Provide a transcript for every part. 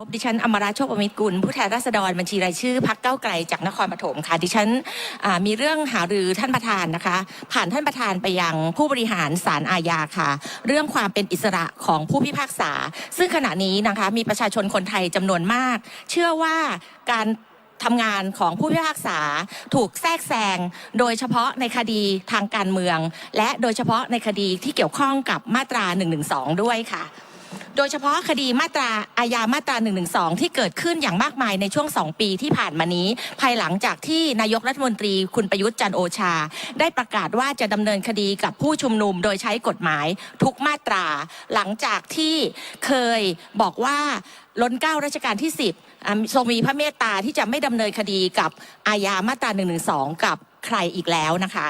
พบดิฉันอมราโชคอมิตรกุลผู้แทนราษฎรบัญชีรายชื่อพักเก้าไกลจากนครปฐมค่ะ ดิฉันมีเรื่องหารือท่านประธานนะคะ ผ่านท่านประธานไปยังผู้บริหารศาลอาญาค่ะ เรื่องความเป็นอิสระของผู้พิพากษา ซึ่งขณะนี้นะคะมีประชาชนคนไทยจำนวนมาก เชื่อว่าการทำงานของผู้พิพากษาถูกแทรกแซงโดยเฉพาะในคดีทางการเมือง และโดยเฉพาะในคดีที่เกี่ยวข้องกับมาตรา1นึด้วยค่ะ โดยเฉพาะคดีมาตราอาญามาตรา1นึที่เกิดขึ้นอย่างมากมายในช่วง 2 ปีที่ผ่านมานี้ ภายหลังจากที่นายกรัฐมนตรีคุณประยุทธ์จันโอชา ได้ประกาศว่าจะดำเนินคดีกับผู้ชุมนุมโดยใช้กฎหมายทุกมาตรา หลังจากที่เคยบอกว่าล้นเกล้ารัชกาลที่ 10ทรงมีพระเมตตาที่จะไม่ดำเนินคดีกับอาญามาตรา1นึกับใครอีกแล้วนะคะ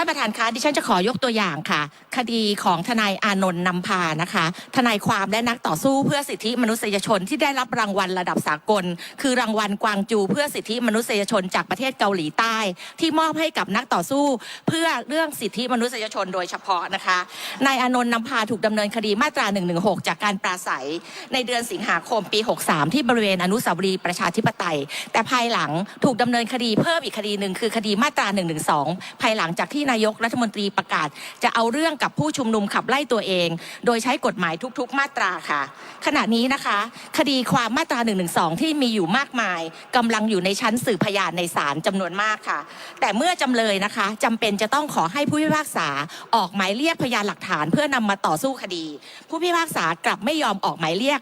ท่านประธานคะดิฉันจะขอยกตัวอย่างค่ะ คดีของทนายอานนท์นำพานะคะ ทนายความและนักต่อสู้เพื่อสิทธิมนุษยชนที่ได้รับรางวัลระดับสากล คือรางวัลกวางจูเพื่อสิทธิมนุษยชนจากประเทศเกาหลีใต้ ที่มอบให้กับนักต่อสู้ เพื่อเรื่องสิทธิมนุษยชนโดยเฉพาะนะคะนายอานนท์นำพาถูกดำเนินคดีมาตรา 116 จากการปราศัย ในเดือนสิงหาคมปี 63 ที่บริเวณอนุสาวรีย์ประชาธิปไตย แต่ภายหลังถูกดำเนินคดีเพิ่มอีกคดีหนึ่งคือคดีมาตรา 112 ภายหลังจากที่นายกรัฐมนตรีประกาศ จะเอาเรื่องกับผู้ชุมนุมขับไล่ตัวเอง โดยใช้กฎหมายทุกๆ มาตราค่ะ ขณะนี้นะคะ คดีความมาตรา112ที่มีอยู่มากมายกำลังอยู่ในชั้นสืบพยานในศาลจำนวนมากค่ะ แต่เมื่อจำเลยนะคะจำเป็นจะต้องขอให้ผู้พิพากษาออกหมายเรียกพยานหลักฐาน เพื่อนำมาต่อสู้คดี ผู้พิพากษากลับไม่ยอมออกหมายเรียก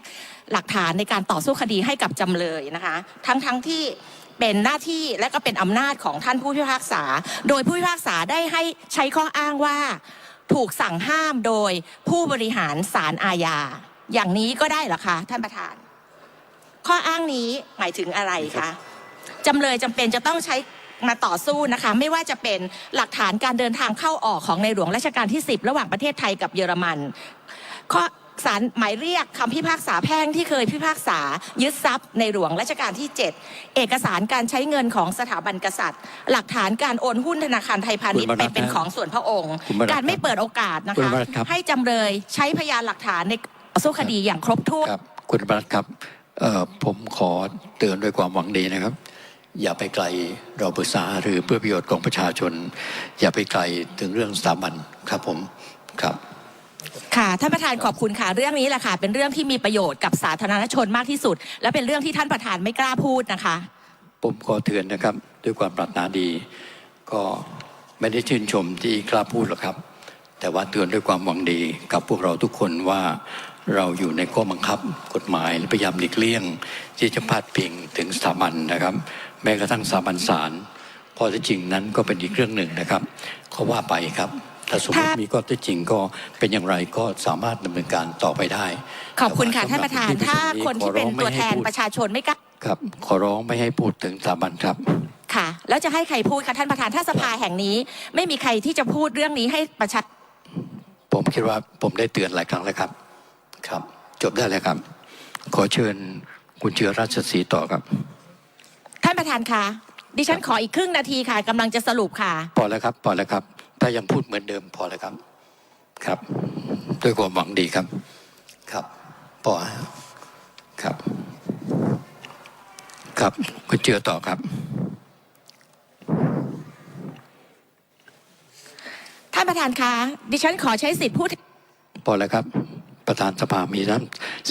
หลักฐานในการต่อสู้คดีให้กับจำเลยนะคะ ทั้งๆที่ เป็นหน้าที่และก็เป็นอำนาจของท่านผู้พิพากษา โดยผู้พิพากษาได้ให้ใช้ข้ออ้างว่า ถูกสั่งห้ามโดยผู้บริหารศาลอาญาอย่างนี้ก็ได้เหรอคะท่านประธาน ข้ออ้างนี้หมายถึงอะไรคะจำเลยจำเป็นจะต้องใช้มาต่อสู้นะคะ ไม่ว่าจะเป็นหลักฐานการเดินทางเข้าออกของในหลวงรัชกาลที่ 10 ระหว่างประเทศไทยกับเยอรมันข้อ สารหมายเรียกคำพิพากษาแพ่งที่เคยพิพากษายึดทรัพย์ในหลวงรัชกาลที่ 7 เอกสารการใช้เงินของสถาบันกษัตริย์ หลักฐานการโอนหุ้นธนาคารไทยพาณิชย์คุณไปวรัตน์เป็นของส่วนพระองค์คุณวรัตน์การไม่เปิดโอกาสนะคุณคะวรัตน์ครับให้จำเลยใช้พยานหลักฐานในต่อสู้คดีอย่างครบถ้วนครับคุณบรัตน์ครับเอ่อผมขอเตือนด้วยความหวังดีนะครับ อย่าไปไกลเราปรึกษาหรือเพื่อประโยชน์ของประชาชน อย่าไปไกลถึงเรื่องสถาบันครับผมครับ ค่ะท่านประธานขอบคุณค่ะเรื่องนี้แหละค่ะ เป็นเรื่องที่มีประโยชน์กับสาธารณชนมากที่สุด และเป็นเรื่องที่ท่านประธานไม่กล้าพูดนะคะ ผมขอเตือนนะครับ ด้วยความปรารถนาดี ก็ไม่ได้ชื่นชมที่กล้าพูดหรอกครับ แต่ว่าเตือนด้วยความหวังดีกับพวกเราทุกคนว่าเราอยู่ในข้อบังคับกฎหมายและพยายามหลีกเลี่ยง ที่จะพาดพิงถึงสถาบันนะครับ แม้กระทั่งสถาบันศาลข้อเท็จจริงนั้นก็เป็นอีกเรื่องหนึ่งนะครับเขาว่าไปครับ ถ้าสมมติถ้ามีมีข้อเท็จจริงก็เป็นอย่างไรก็สามารถดำเนินการต่อไปได้ ขอบคุณค่ะแต่ว่ท่านประธานสำหบถ้าคนที่เป็นขอร้องไม่ตัวแทนให้พูดประชาชนไม่กล้าครับ ขอร้องไม่ให้พูดถึงสถาบันครับ ค่ะ แล้วจะให้ใครพูดคะท่านประธานถ้าสภาแห่งนี้ ไม่มีใครที่จะพูดเรื่องนี้ให้ประชาผมคิดว่าผมได้เตือนหลายครั้งแล้วครับ ครับ จบได้แล้วครับ ขอเชิญคุณเชื้อราชสีห์ต่อครับ ท่านประธานคะดิฉันขออีกครึ่งนาทีค่ะกำลังจะสรุปค่ะพอแล้วครับพอแล้วครับถ้ายังพูดเหมือนเดิมพอแล้วครับ ครับ ด้วยความหวังดีครับ ครับพอครับ ครับคุณเจือต่อครับ ท่านประธานคะดิฉันขอใช้สิทธิ์พูดพอแล้วครับ ประธานสภามีนั้น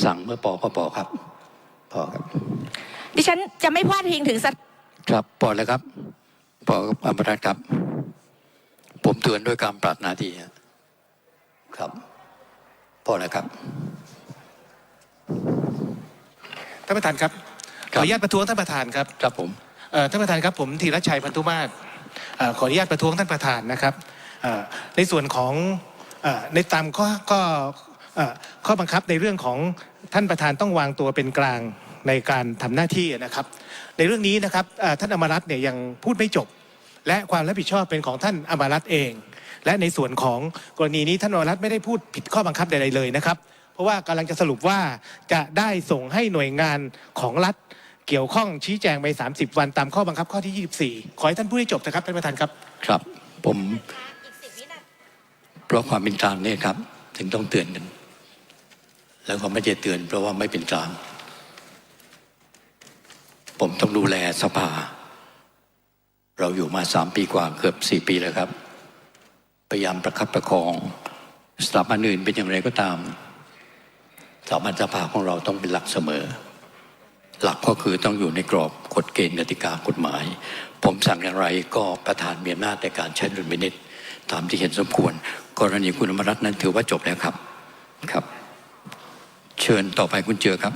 สั่งเมื่อปอก็ปอครับพอครับ ดิฉันจะไม่พาดพิงถึงสถครับพอแล้วครับพอครับอมรัตน์ครับผมเตือนด้วยการปรารถนาดีครับพอแล้วครับท่านประธานครับคขรับออนุญาตประท้วงท่านประธานครับครับผมเอ่อท่านประธานครับผมธีรชัยพันธุมาศเอ่อขออนุญาตประท้วงท่านประธานนะครับเอ่อในส่วนของเอ่อในตามข้อข้อเอ่อข้อบังคับในเรื่องของท่านประธานต้องวางตัวเป็นกลางในการทำหน้าที่นะครับ ในเรื่องนี้นะครับเอ่อท่านอมรัตน์เนี่ยยังพูดไม่จบ และความรับผิดชอบเป็นของท่านอมรัตเอง และในส่วนของกรณีนี้ท่านอมรัตไม่ได้พูดผิดข้อบังคับใดๆเลยนะครับ เพราะว่ากำลังจะสรุปว่าจะได้ส่งให้หน่วยงานของรัฐเกี่ยวข้องชี้แจงไป 30 วันตามข้อบังคับข้อที่ 24 ขอให้ท่านพูดให้จบนะครับท่านประธานครับ ครับ ผมเพราะความเป็นกลางเนี่ยครับ ถึงต้องเตือนกัน แล้วก็ไม่ได้เตือน เพราะว่าไม่เป็นกลาง ผมต้องดูแลสภา เราอยู่มาสามปีกว่าเกือบสี่ปีแล้วครับ พยายามประคับประคอง สถาบันอื่นเป็นอย่างไรก็ตามสถาบันสภาของเราต้องเป็นหลักเสมอ หลักก็คือต้องอยู่ในกรอบกฎเกณฑ์กติกากฎหมาย ผมสั่งอย่างไรก็ประธานมีอำนาจในการใช้ดุลพินิษตามที่เห็นสมควร กรณีคุณอมรัตน์นั้นถือว่าจบแล้วครับครับ เชิญต่อไปคุณเจอครับ